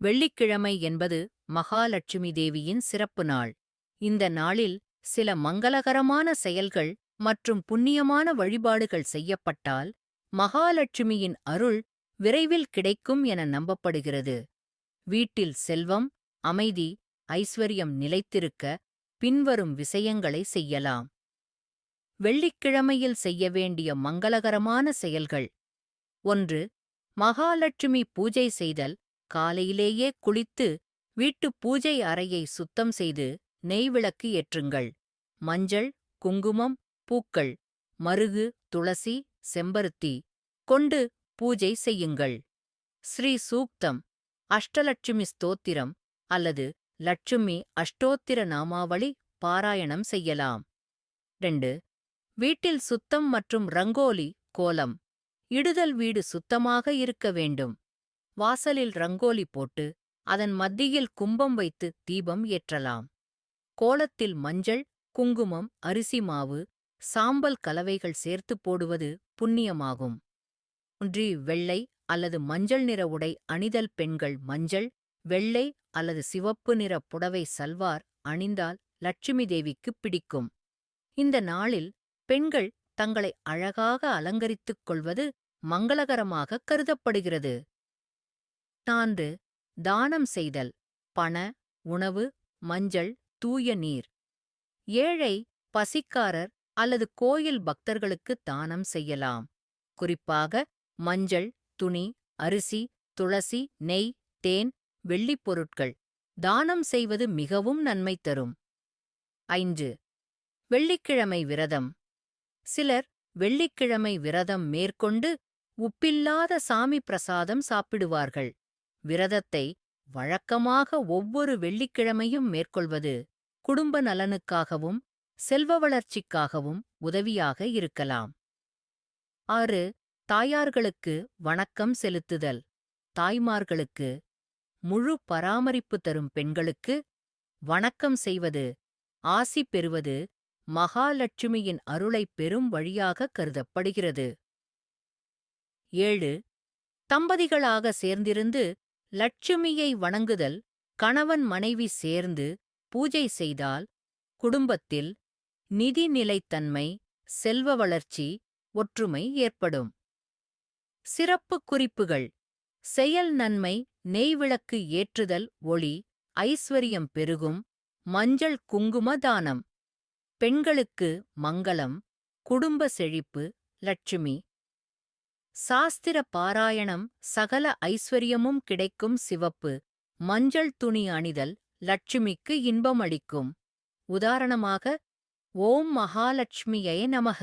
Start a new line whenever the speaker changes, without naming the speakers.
வெள்ளிக்கிழமை என்பது மகாலட்சுமி தேவியின் சிறப்பு நாள். இந்த நாளில் சில மங்களகரமான செயல்கள் மற்றும் புண்ணியமான வழிபாடுகள் செய்யப்பட்டால் மகாலட்சுமியின் அருள் விரைவில் கிடைக்கும் என நம்பப்படுகிறது. வீட்டில் செல்வம் அமைதி ஐஸ்வர்யம் நிலைத்திருக்க பின்வரும் விஷயங்களை செய்யலாம். வெள்ளிக்கிழமையில் செய்ய வேண்டிய மங்களகரமான செயல்கள். ஒன்று மகாலட்சுமி பூஜை செய்தல். காலையிலேயே குளித்து வீட்டு பூஜை அறையை சுத்தம் செய்து நெய்விளக்கு ஏற்றுங்கள். மஞ்சள் குங்குமம் பூக்கள் மருகு துளசி செம்பருத்தி கொண்டு பூஜை செய்யுங்கள். ஸ்ரீ சூக்தம். அஷ்டலட்சுமி ஸ்தோத்திரம் அல்லது லட்சுமி அஷ்டோத்திர நாமாவளி பாராயணம் செய்யலாம். ரெண்டு வீட்டில் சுத்தம் மற்றும் ரங்கோலி கோலம் இடுதல் வீடு சுத்தமாக இருக்க வேண்டும். வாசலில் ரங்கோலி போட்டு அதன் மத்தியில் கும்பம் வைத்து தீபம் ஏற்றலாம். கோலத்தில் மஞ்சள் குங்குமம் அரிசி மாவு சாம்பல் கலவைகள் சேர்த்து போடுவது புண்ணியமாகும். ஒன்றி வெள்ளை அல்லது மஞ்சள் நிற உடை அணிதல் பெண்கள் மஞ்சள் வெள்ளை அல்லது சிவப்பு நிற புடவை சல்வார் அணிந்தால் லட்சுமி தேவிக்குப் பிடிக்கும். இந்த நாளில் பெண்கள் தங்களை அழகாக அலங்கரித்துக் கொள்வது மங்களகரமாக கருதப்படுகிறது. நான்கு தானம் செய்தல் பண உணவு மஞ்சள் தூய நீர். ஏழை பசிக்காரர் அல்லது கோயில் பக்தர்களுக்கு தானம் செய்யலாம். குறிப்பாக மஞ்சள் துணி அரிசி துளசி நெய் தேன் வெள்ளிப் பொருட்கள். தானம் செய்வது மிகவும் நன்மை தரும். ஐந்து. வெள்ளிக்கிழமை விரதம். சிலர் வெள்ளிக்கிழமை விரதம் மேற்கொண்டு உப்பில்லாத சாமி பிரசாதம் சாப்பிடுவார்கள். விரதத்தை வழக்கமாக ஒவ்வொரு வெள்ளிக்கிழமையும் மேற்கொள்வது குடும்ப நலனுக்காகவும் செல்வ வளர்ச்சிக்காகவும் உதவியாக இருக்கலாம். ஆறு தாயார்களுக்கு வணக்கம் செலுத்துதல். தாய்மார்களுக்கு முழு பராமரிப்பு தரும் பெண்களுக்கு வணக்கம் செய்வது ஆசி பெறுவது மகாலட்சுமியின் அருளைப் பெறும் வழியாக கருதப்படுகிறது. ஏழு தம்பதிகளாக சேர்ந்திருந்து லட்சுமியை வணங்குதல் கணவன் மனைவி சேர்ந்து பூஜை செய்தால் குடும்பத்தில் நிதி நிலைத்தன்மை செல்வ வளர்ச்சி ஒற்றுமை ஏற்படும். சிறப்பு குறிப்புகள். செயல் நன்மை நெய்விளக்கு ஏற்றுதல் ஒளி ஐஸ்வரியம் பெருகும் மஞ்சள் குங்கும தானம். பெண்களுக்கு மங்களம் குடும்ப செழிப்பு லட்சுமி. சாஸ்திர பாராயணம் சகல ஐஸ்வர்யமும் கிடைக்கும் சிவப்பு மஞ்சள் துணி அணிதல் லட்சுமிக்கு இன்பமளிக்கும் உதாரணமாக ஓம் மகாலட்சுமியை நமக.